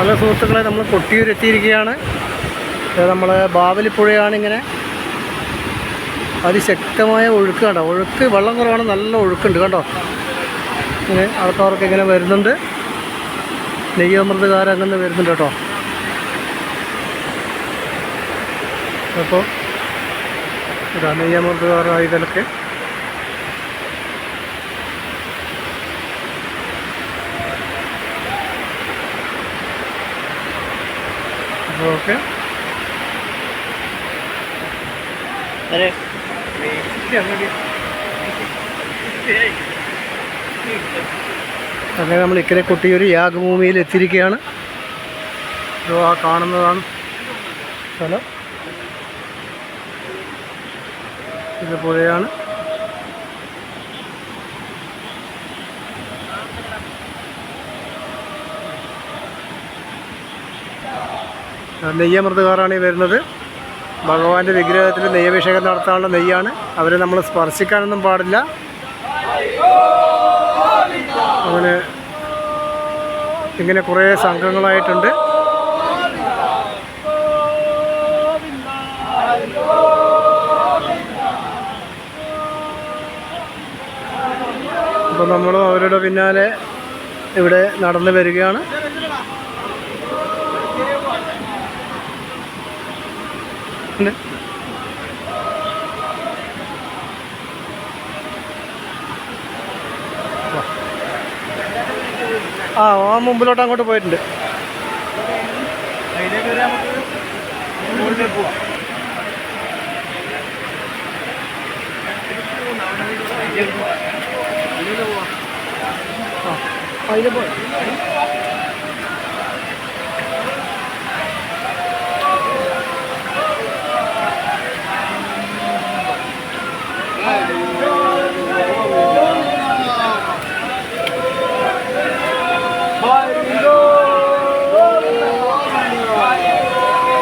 Hello സുഹൃത്തുക്കളെ നമ്മൾ ബാവലി നമ്മളെ ബാവലിപ്പുഴയാണ് ഇങ്ങനെ അതിശക്തമായ ഒഴുക്ക് കണ്ടോ? ഒഴുക്ക് വെള്ളം കുറവാണ് നല്ല ഒഴുക്കുണ്ട് കണ്ടോ? ഇങ്ങനെ ആൾക്കാർക്ക് ഇങ്ങനെ വരുന്നുണ്ട്. നെയ്യമൃതകാരം അങ്ങനെ വരുന്നുണ്ട് കേട്ടോ. അപ്പോൾ ഇതാ നെയ്യമൃതകാരം ഓക്കെ. അങ്ങനെ നമ്മൾ ഇക്കരെ കൊട്ടിയൊരു യാഗഭൂമിയിൽ എത്തിയിരിക്കുകയാണ്. ആ കാണുന്നതാണ് സ്ഥലം. ഇത് നെയ്യമൃതകാറാണ് ഈ വരുന്നത്. ഭഗവാന്റെ വിഗ്രഹത്തിൽ നെയ്യഭിഷേകം നടത്താനുള്ള നെയ്യാണ്. അവരെ നമ്മൾ സ്പർശിക്കാനൊന്നും പാടില്ല. അങ്ങനെ ഇങ്ങനെ കുറേ സംഘങ്ങളായിട്ടുണ്ട്. അപ്പോൾ നമ്മളും അവരുടെ പിന്നാലെ ഇവിടെ നടന്നു വരികയാണ്. ഉണ്ട്. ആ ആ മുമ്പിലോട്ട് അങ്ങോട്ട് പോയിട്ടുണ്ട് ആ അതിൽ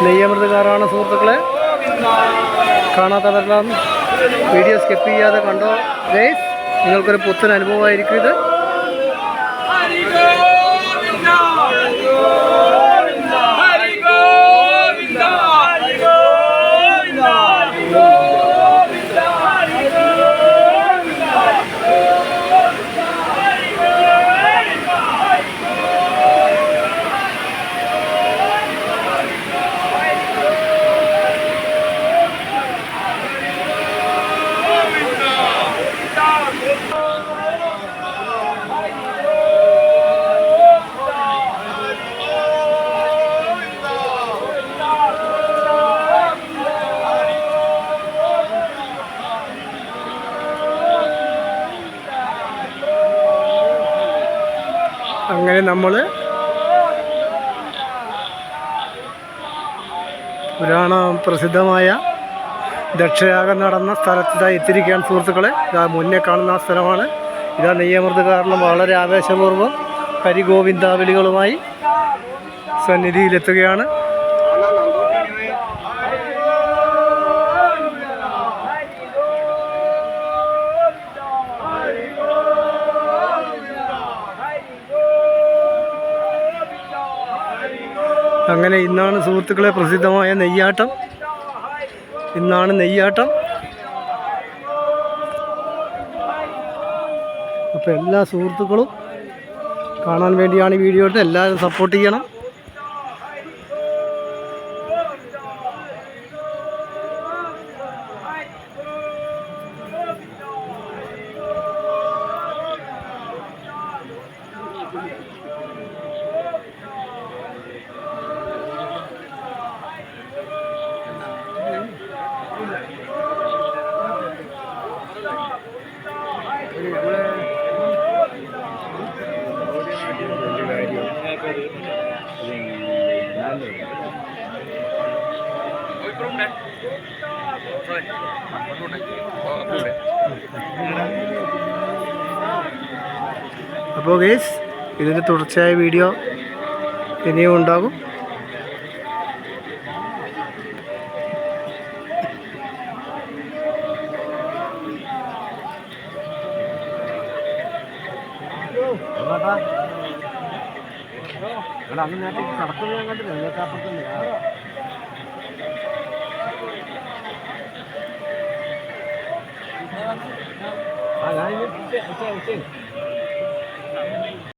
നെയ്യമൃതകാരാണ് സുഹൃത്തുക്കളെ. കാണാത്തവരെല്ലാം വീഡിയോ സ്കിപ്പ് ചെയ്യാതെ കണ്ടോ? ഗൈസ് നിങ്ങൾക്കൊരു പുത്തൻ അനുഭവമായിരിക്കും ഇത്. അങ്ങനെ നമ്മൾ പുരാണ പ്രസിദ്ധമായ ദക്ഷയാഗം നടന്ന സ്ഥലത്ത് ഇതാ സുഹൃത്തുക്കളെ. ഇതാ മുന്നേ കാണുന്ന ആ സ്ഥലമാണ്. ഇതാ നെയ്യമൃത് കാരണം വളരെ ആവേശപൂർവം ഹരിഗോവിന്ദാവലികളുമായി സന്നിധിയിലെത്തുകയാണ്. അങ്ങനെ ഇന്നാണ് സുഹൃത്തുക്കളെ പ്രസിദ്ധമായ നെയ്യാട്ടം. ഇന്നാണ് നെയ്യാട്ടം. അപ്പോൾ എല്ലാ സുഹൃത്തുക്കളും കാണാൻ വേണ്ടിയാണ് ഈ വീഡിയോ ഇട്ട് എല്ലാവരും സപ്പോർട്ട് ചെയ്യണം. അപ്പോൾ ഗേസ് ഇതിന്റെ തുടർച്ചയായ വീഡിയോ ഇനിയും ഉണ്ടാകും. എങ്ങോട്ടാ അവിടെ അങ്ങ് നേരത്തെ നടക്കുന്നത് ഞാൻ കണ്ടില്ല? നിങ്ങൾക്ക് ആ ഞാൻ